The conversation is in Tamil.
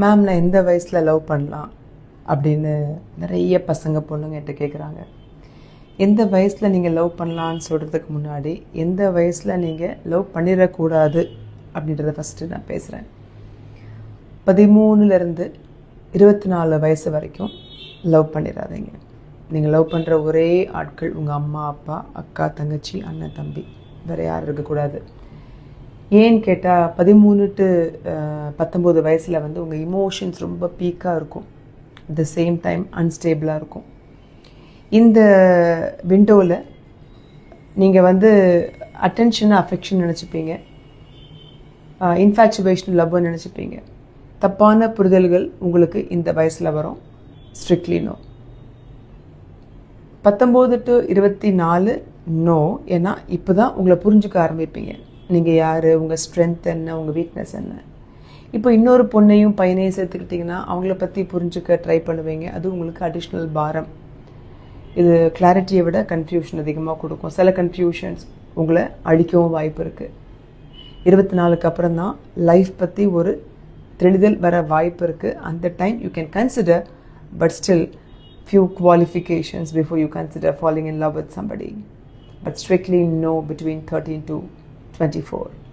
மேம் நான் எந்த வயசில் லவ் பண்ணலாம் அப்படின்னு நிறைய பசங்க பொண்ணுங்க என்கிட்ட கேட்குறாங்க எந்த வயசில் நீங்கள் லவ் பண்ணலான்னு சொல்கிறதுக்கு முன்னாடி எந்த வயசில் நீங்கள் லவ் பண்ணிடக்கூடாது அப்படின்றத ஃபஸ்ட்டு நான் பேசுகிறேன் பதிமூணுலேருந்து இருபத்தி நாலு வயசு வரைக்கும் லவ் பண்ணிடாதீங்க. நீங்கள் லவ் பண்ணுற ஒரே ஆட்கள் உங்கள் அம்மா அப்பா அக்கா தங்கச்சி அண்ணன் தம்பி வேறு யாரும் இருக்கக்கூடாது. ஏன்னு கேட்டால் பதிமூணு டு பத்தொம்போது வயசில் வந்து உங்கள் இமோஷன்ஸ் ரொம்ப பீக்காக இருக்கும். அட் த சேம் டைம் அன்ஸ்டேபிளாக இருக்கும். இந்த விண்டோவில் நீங்கள் வந்து அட்டென்ஷன் அஃபெக்ஷன் நினச்சிப்பீங்க. இன்ஃபேக்சுவேஷன் லவ்னு நினச்சிப்பீங்க. தப்பான புரிதல்கள் உங்களுக்கு இந்த வயசில் வரும். ஸ்ட்ரிக்ட்லி நோ பத்தொம்போது டு இருபத்தி நாலு நோ ஏன்னா இப்போ தான் உங்களை புரிஞ்சுக்க ஆரம்பிப்பீங்க. நீங்கள் யார்? உங்கள் ஸ்ட்ரென்த் என்ன? உங்கள் வீக்னஸ் என்ன? இப்போ இன்னொரு பொண்ணையும் பையனையும் சேர்த்துக்கிட்டிங்கன்னா அவங்கள பற்றி புரிஞ்சுக்க ட்ரை பண்ணுவீங்க. அது உங்களுக்கு அடிஷ்னல் பாரம். இது கிளாரிட்டியை விட கன்ஃபியூஷன் அதிகமாக கொடுக்கும். சில கன்ஃபியூஷன்ஸ் உங்களை அழிக்கவும் வாய்ப்பு இருக்குது இருபத்தி நாலுக்கு அப்புறம் தான் லைஃப் பற்றி ஒரு தெளிதல் வர வாய்ப்பு இருக்குது அந்த time you can consider but still few qualifications before you consider falling in love with somebody. But strictly no between 13 to 24.